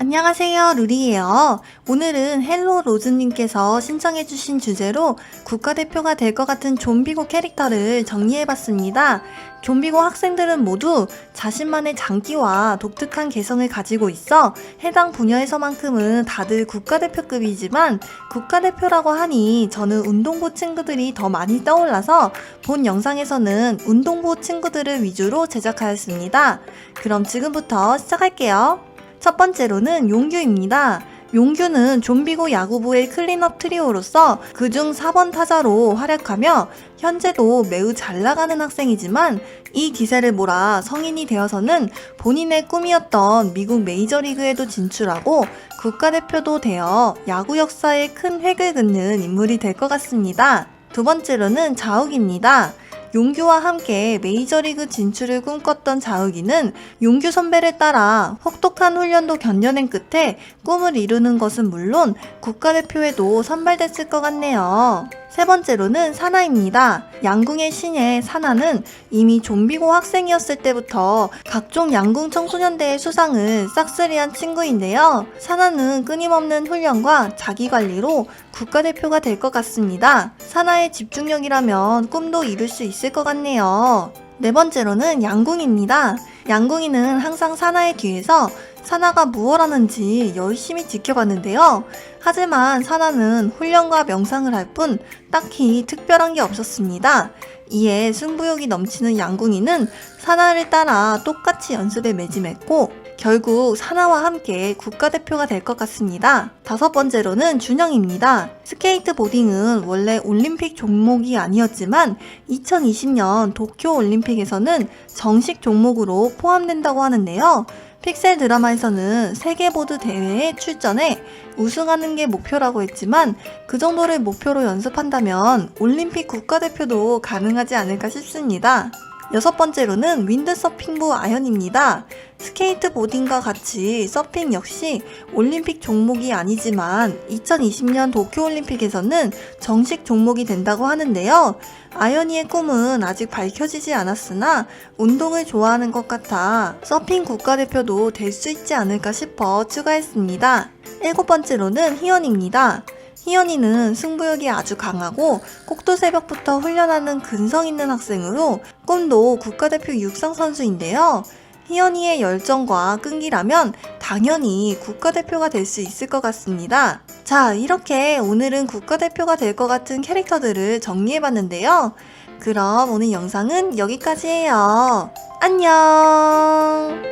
안녕하세요, 루리예요. 오늘은 헬로 로즈님께서 신청해주신 주제로 국가대표가 될 것 같은 좀비고 캐릭터를 정리해봤습니다. 좀비고 학생들은 모두 자신만의 장기와 독특한 개성을 가지고 있어 해당 분야에서만큼은 다들 국가대표급이지만 국가대표라고 하니 저는 운동부 친구들이 더 많이 떠올라서 본 영상에서는 운동부 친구들을 위주로 제작하였습니다. 그럼 지금부터 시작할게요. 첫 번째로는 용규입니다. 용규는 좀비고 야구부의 클린업 트리오로서 그중 4번 타자로 활약하며 현재도 매우 잘 나가는 학생이지만 이 기세를 몰아 성인이 되어서는 본인의 꿈이었던 미국 메이저리그에도 진출하고 국가대표도 되어 야구 역사에 큰 획을 긋는 인물이 될 것 같습니다. 두 번째로는 자욱입니다. 용규와 함께 메이저리그 진출을 꿈꿨던 자욱이는 용규 선배를 따라 혹독한 훈련도 견뎌낸 끝에 꿈을 이루는 것은 물론 국가대표에도 선발됐을 것 같네요. 세 번째로는 사나입니다. 양궁의 신예 사나는 이미 좀비고 학생이었을 때부터 각종 양궁 청소년대회 수상을 싹쓸이한 친구인데요. 사나는 끊임없는 훈련과 자기 관리로 국가대표가 될 것 같습니다. 사나의 집중력이라면 꿈도 이룰 수 있을 것 같네요. 네 번째로는 양궁입니다. 양궁이는 항상 사나의 뒤에서 사나가 무엇 하는지 열심히 지켜봤는데요. 하지만 사나는 훈련과 명상을 할 뿐 딱히 특별한 게 없었습니다. 이에 승부욕이 넘치는 양궁이는 사나를 따라 똑같이 연습에 매짐했고 결국 사나와 함께 국가대표가 될 것 같습니다. 다섯 번째로는 준영입니다. 스케이트보딩은 원래 올림픽 종목이 아니었지만 2020년 도쿄 올림픽에서는 정식 종목으로 포함된다고 하는데요. 픽셀 드라마에서는 세계보드 대회에 출전해 우승하는 게 목표라고 했지만 그 정도를 목표로 연습한다면 올림픽 국가대표도 가능하지 않을까 싶습니다. 여섯 번째로는 윈드서핑부 아현입니다. 스케이트보딩과 같이 서핑 역시 올림픽 종목이 아니지만 2020년 도쿄올림픽에서는 정식 종목이 된다고 하는데요. 아연이의 꿈은 아직 밝혀지지 않았으나 운동을 좋아하는 것 같아 서핑 국가대표도 될 수 있지 않을까 싶어 추가했습니다. 일곱 번째로는 희연입니다. 희연이는 승부욕이 아주 강하고 꼭두 새벽부터 훈련하는 근성 있는 학생으로 꿈도 국가대표 육상 선수인데요. 희연이의 열정과 끈기라면 당연히 국가대표가 될 수 있을 것 같습니다. 자, 이렇게 오늘은 국가대표가 될 것 같은 캐릭터들을 정리해봤는데요. 그럼 오늘 영상은 여기까지예요. 안녕!